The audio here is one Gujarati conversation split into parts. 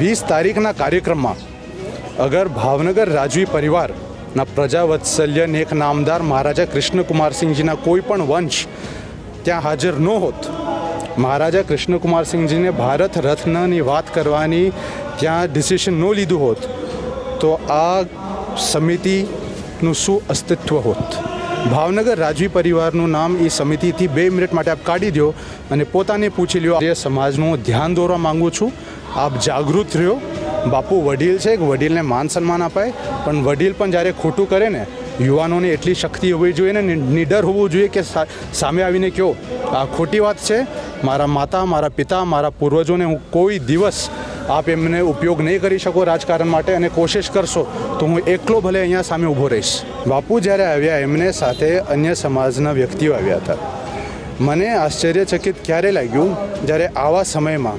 વીસ તારીખના કાર્યક્રમમાં અગર ભાવનગર રાજવી પરિવારના પ્રજાવત્સલ્ય નેક નામદાર મહારાજા કૃષ્ણકુમારસિંહજીના કોઈ પણ વંશ ત્યાં હાજર ન હોત, મહારાજા કૃષ્ણકુમારસિંહજીને ભારત રત્નની વાત કરવાની ત્યાં ડિસિશન ન લીધું હોત, તો આ સમિતિનું શું અસ્તિત્વ હોત? ભાવનગર રાજવી પરિવારનું નામ એ સમિતિથી બે મિનિટ માટે આપ કાઢી દો અને પોતાને પૂછી લ્યો. જે સમાજનું ધ્યાન દોરવા માગું છું. આપ જાગૃત રહ્યો. બાપુ વડીલ છે વડીલને માન સન્માન અપાય. પણ વડીલ પણ જ્યારે ખોટું કરે ને, યુવાનોને એટલી શક્તિ હોવી જોઈએ ને નિડર હોવું જોઈએ કે સામે આવીને કહો આ ખોટી વાત છે. મારા માતા, મારા પિતા, મારા પૂર્વજોને હું કોઈ દિવસ આપ એમને ઉપયોગ નહીં કરી શકો રાજકારણ માટે અને કોશિશ કરશો તો હું એકલો ભલે અહીંયા સામે ઊભો રહીશ. બાપુ જ્યારે આવ્યા, એમને સાથે અન્ય સમાજના વ્યક્તિઓ આવ્યા હતા. મને આશ્ચર્યચકિત ક્યારે લાગ્યું, જ્યારે આવા સમયમાં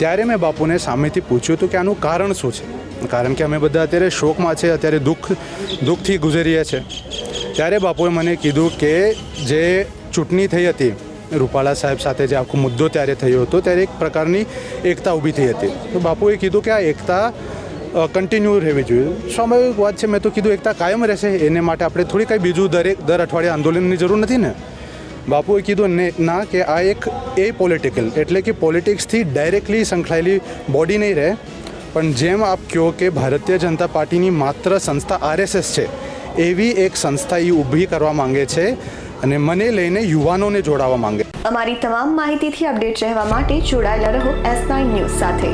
ત્યારે મેં બાપુને સામેથી પૂછ્યું હતું કે આનું કારણ શું છે? કારણ કે અમે બધા અત્યારે શોકમાં છે, અત્યારે દુઃખ, દુઃખથી ગુજરીએ છીએ ત્યારે બાપુએ મને કીધું કે જે ચૂંટણી થઈ હતી, રૂપાલા સાહેબ સાથે જે આખો મુદ્દો ત્યારે થયો હતો, ત્યારે એક પ્રકારની એકતા ઊભી થઈ હતી. તો બાપુએ કીધું કે આ એકતા કન્ટિન્યુ રહેવી જોઈએ. સ્વાભાવિક વાત છે, મેં તો કીધું એકતા કાયમ રહેશે, એને માટે આપણે થોડી કંઈ બીજું દરેક દર અઠવાડિયે આંદોલનની જરૂર નથી ને? બાપુએ કીધું ને ના કે આ એક એ પોલિટિકલ એટલે કે પોલિટિક્સથી ડાયરેક્ટલી સંકળાયેલી બોડી નહીં રહે. પણ જેમ આપ કહો કે ભારતીય જનતા પાર્ટીની માત્ર સંસ્થા આરએસએસ છે, એવી એક સંસ્થા એ ઊભી કરવા માંગે છે અને મને લઈને યુવાનોને જોડાવા માંગે. અમારી તમામ માહિતીથી અપડેટ રહેવા માટે જોડાયેલા રહો એસ નાઇન ન્યૂઝ સાથે.